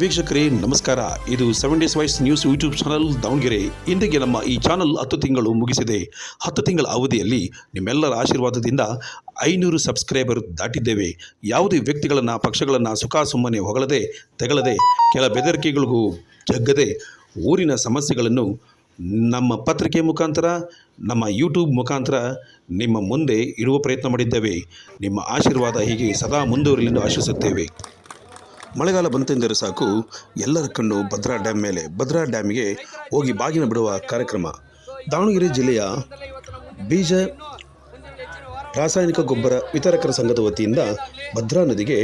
ವೀಕ್ಷಕರೇ, ನಮಸ್ಕಾರ. ಇದು seven days voice news YouTube channel Davanagere. ಇಂದಿಗೆ ನಮ್ಮ ಈ ಚಾನಲ್ ಹತ್ತು ತಿಂಗಳು ಮುಗಿಸಿದೆ. ಹತ್ತು ತಿಂಗಳ ಅವಧಿಯಲ್ಲಿ ನಿಮ್ಮೆಲ್ಲರ ಆಶೀರ್ವಾದದಿಂದ ಐನೂರು ಸಬ್ಸ್ಕ್ರೈಬರ್ ದಾಟಿದ್ದೇವೆ. ಯಾವುದೇ ವ್ಯಕ್ತಿಗಳನ್ನು, ಪಕ್ಷಗಳನ್ನು ಸುಖ ಸುಮ್ಮನೆ ಹೊಗಳದೆ, ತೆಗಳದೆ, ಕೆಲ ಬೆದರಿಕೆಗಳಿಗೂ ಜಗ್ಗದೆ ಊರಿನ ಸಮಸ್ಯೆಗಳನ್ನು ನಮ್ಮ ಪತ್ರಿಕೆ ಮುಖಾಂತರ, ನಮ್ಮ ಯೂಟ್ಯೂಬ್ ಮುಖಾಂತರ ನಿಮ್ಮ ಮುಂದೆ ಇಡುವ ಪ್ರಯತ್ನ ಮಾಡಿದ್ದೇವೆ. ನಿಮ್ಮ ಆಶೀರ್ವಾದ ಹೀಗೆ ಸದಾ ಮುಂದುವರಿಲೆಂದು ಆಶಿಸುತ್ತೇವೆ. ಮಳೆಗಾಲ ಬಂತೆಂದರೆ ಸಾಕು. ಎಲ್ಲರ ಕಣ್ಣು ಭದ್ರಾ ಡ್ಯಾಮ್ ಮೇಲೆ. ಭದ್ರಾ ಡ್ಯಾಮ್ಗೆ ಹೋಗಿ ಬಾಗಿನ ಬಿಡುವ ಕಾರ್ಯಕ್ರಮ. ದಾವಣಗೆರೆ ಜಿಲ್ಲೆಯ ಬೀಜ ರಾಸಾಯನಿಕ ಗೊಬ್ಬರ ವಿತರಕರ ಸಂಘದ ವತಿಯಿಂದ ಭದ್ರಾ ನದಿಗೆ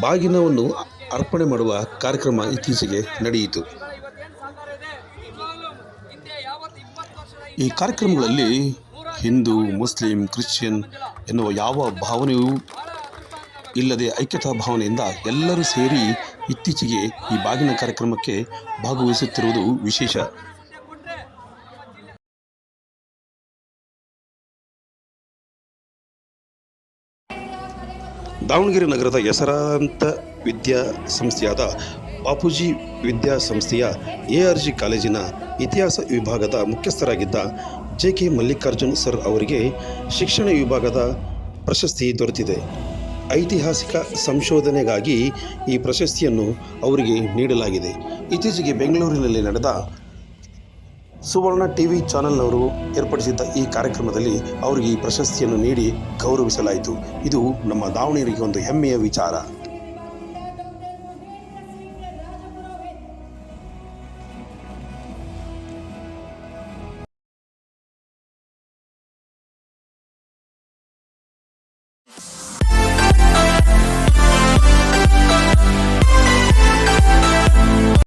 ಬಾಗಿನವನ್ನು ಅರ್ಪಣೆ ಮಾಡುವ ಕಾರ್ಯಕ್ರಮ ಇತ್ತೀಚೆಗೆ ನಡೆಯಿತು. ಈ ಕಾರ್ಯಕ್ರಮಗಳಲ್ಲಿ ಹಿಂದೂ, ಮುಸ್ಲಿಂ, ಕ್ರಿಶ್ಚಿಯನ್ ಎನ್ನುವ ಯಾವ ಭಾವನೆಯೂ ಇಲ್ಲದೆ ಐಕ್ಯತಾ ಭಾವನೆಯಿಂದ ಎಲ್ಲರೂ ಸೇರಿ ಇತ್ತೀಚೆಗೆ ಈ ಬಾಗಿನ ಕಾರ್ಯಕ್ರಮಕ್ಕೆ ಭಾಗವಹಿಸುತ್ತಿರುವುದು ವಿಶೇಷ. ದಾವಣಗೆರೆ ನಗರದ ಹೆಸರಾಂತ ವಿದ್ಯಾಸಂಸ್ಥೆಯಾದ ಬಾಪೂಜಿ ವಿದ್ಯಾಸಂಸ್ಥೆಯ ಎ ಆರ್ ಜಿ ಕಾಲೇಜಿನ ಇತಿಹಾಸ ವಿಭಾಗದ ಮುಖ್ಯಸ್ಥರಾಗಿದ್ದ ಜೆ ಕೆ ಮಲ್ಲಿಕಾರ್ಜುನ್ ಸರ್ ಅವರಿಗೆ ಶಿಕ್ಷಣ ವಿಭಾಗದ ಪ್ರಶಸ್ತಿ ದೊರೆತಿದೆ. ಐತಿಹಾಸಿಕ ಸಂಶೋಧನೆಗಾಗಿ ಈ ಪ್ರಶಸ್ತಿಯನ್ನು ಅವರಿಗೆ ನೀಡಲಾಗಿದೆ. ಇತ್ತೀಚೆಗೆ ಬೆಂಗಳೂರಿನಲ್ಲಿ ನಡೆದ ಸುವರ್ಣ ಟಿ ವಿ ಚಾನೆಲ್ನವರು ಏರ್ಪಡಿಸಿದ್ದ ಈ ಕಾರ್ಯಕ್ರಮದಲ್ಲಿ ಅವರಿಗೆ ಈ ಪ್ರಶಸ್ತಿಯನ್ನು ನೀಡಿ ಗೌರವಿಸಲಾಯಿತು. ಇದು ನಮ್ಮ ದಾವಣಗೆರೆಗೆ ಒಂದು ಹೆಮ್ಮೆಯ ವಿಚಾರ.